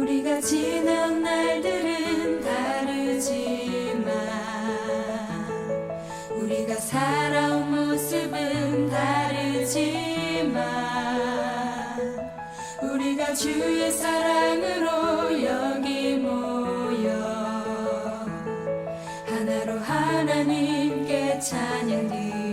우리가 지난 날들은 다르지만 우리가 살아온 모습은 다르지만 우리가 주의 사랑으로 여기 모여 하나로 하나님께 찬양 드려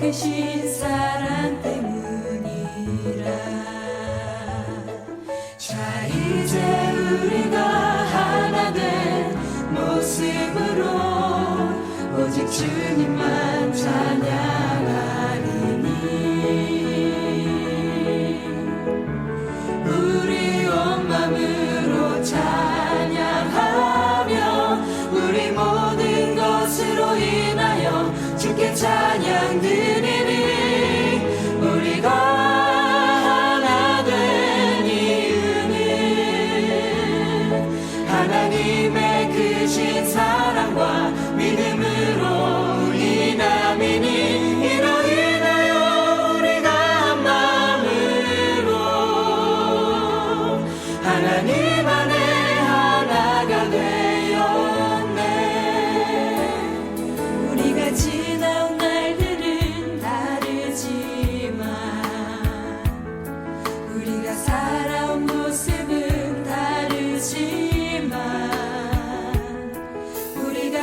크신 사랑 때문이라. 자 이제 우리가 하나 된 모습으로 오직 주님만 찬 하나님의 크신 사랑과 믿음으로 인함이니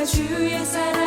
주의 사랑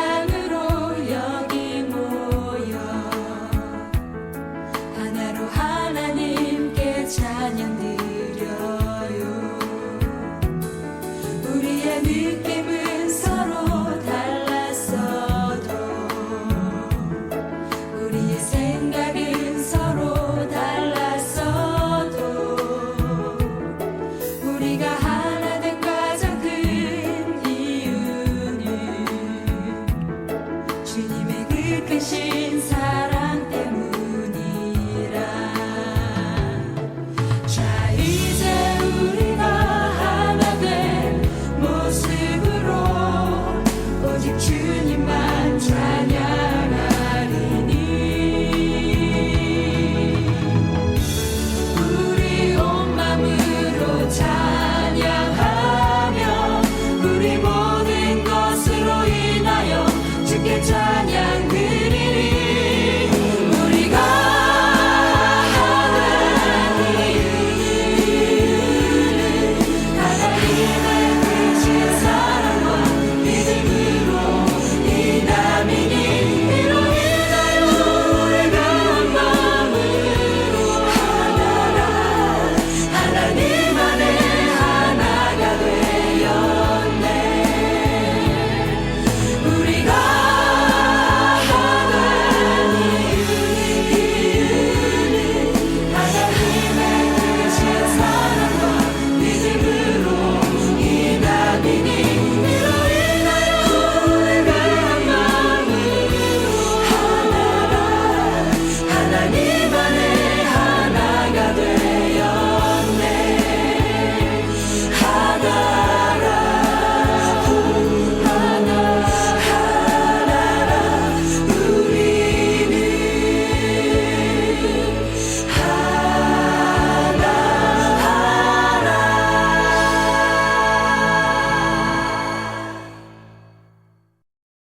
你每一个心